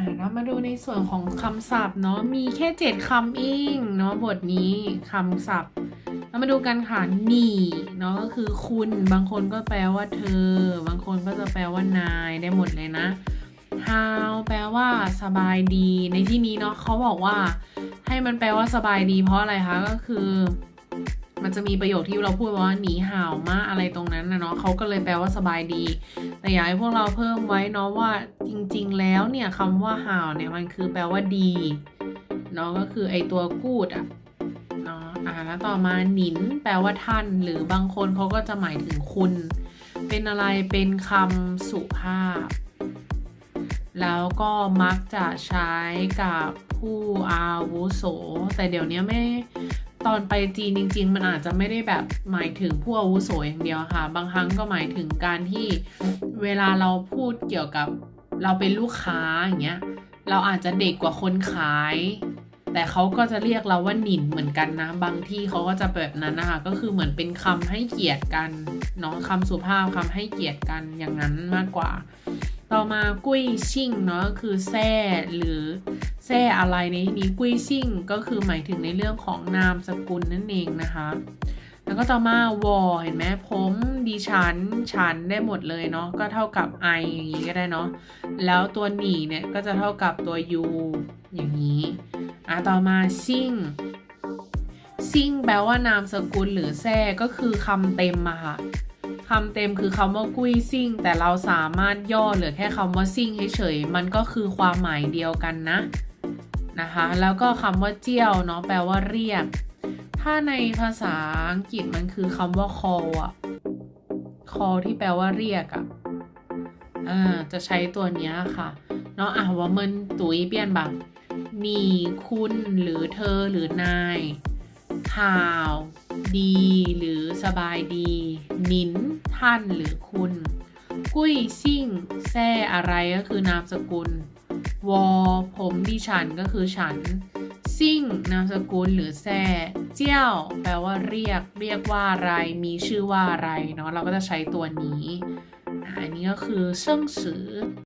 อ่าเรามาดูในส่วนของคำศัพท์เนาะมีแค่เจ็ดคำเองเนาะบทนี้คำศัพท์เรามาดูกันค่ะหนีเนาะก็คือคุณ บางคนก็แปลว่าเธอ บางคนก็จะแปลว่านายได้หมดเลยนะ how แปลว่าสบายดีในที่นี้เนาะเขาบอกว่าให้มันแปลว่าสบายดีเพราะอะไรคะก็คือ มันจะมีประโยคที่เราพูดว่าหนีห่าวมาอะไรตรงนั้นนะเนาะเขาก็เลยแปลว่าสบายดี แต่อยากให้พวกเราเพิ่มไว้เนาะว่าจริง ๆ แล้วเนี่ยคำว่าห่าวเนี่ยมันคือแปลว่าดีเนาะก็คือไอตัวกูดอะเนาะอ่าแล้วต่อมาหนินแปลว่าท่าน หรือบางคนเขาก็จะหมายถึงคุณ เป็นอะไรเป็นคำสุภาพ แล้วก็มักจะใช้กับผู้อาวุโส แต่เดี๋ยวนี้ไม่ ตอนไปจีนจริง ๆ มันอาจจะไม่ได้แบบหมายถึงผู้อาวุโสอย่างเดียวค่ะ บางครั้งก็หมายถึงการที่เวลาเราพูดเกี่ยวกับเราเป็นลูกค้าอย่างเงี้ยเราอาจจะเด็กกว่าคนขาย แต่เขาก็จะเรียกเราว่าหนินเหมือนกันนะ บางที่เขาก็จะแบบนั้นนะคะ ก็คือเหมือนเป็นคำให้เกียรติกันเนาะคำสุภาพคำให้เกียรติกันอย่างนั้นมากกว่า ต่อมากุ้ยชิ่งเนาะคือแซ่หรือ แซ่อะไรในที่นี้กุ้ยชิ่งก็คือหมายถึงในเรื่องของนามสกุลนั่นเองนะคะ แล้วก็ต่อมาวอเห็นไหมผมดิฉัน ฉันได้หมดเลยเนาะก็เท่ากับ I อย่างนี้ก็ได้เนาะแล้วตัวหนีเนี่ยก็จะเท่ากับตัว U อย่างนี้อะต่อมาซิ่งซิ่งแปลว่านามสกุลหรือแซ่ก็คือคำเต็มอะค่ะคำเต็มคือคำว่ากุ้ยซิ่ง แต่เราสามารถย่อเหลือแค่คำว่าซิ่งเฉยๆมันก็คือความหมายเดียวกันนะ นะคะ แล้วก็คำว่าเจียวเนาะแปลว่าเรียก ถ้าในภาษาอังกฤษมันคือคำว่า call อะ call ที่แปลว่าเรียกอะอ่าจะใช้ตัวเนี้ยค่ะ เนาะอะว่ามันตุ๋ยเปลี่ยนบังมีคุณหรือเธอหรือนาย ข่าว ดี หรือสบายดี นินท่านหรือคุณ กุ้ยซิ่งแซ่อะไรก็คือนามสกุล วอ ผมดิฉันก็คือฉัน ซิ่งนามสกุลหรือแซ่เจี้ยว แปลว่าเรียก เรียกว่าอะไร มีชื่อว่าอะไรเนาะเราก็จะใช้ตัวนี้อันนี้ก็คือเซิ่งสือ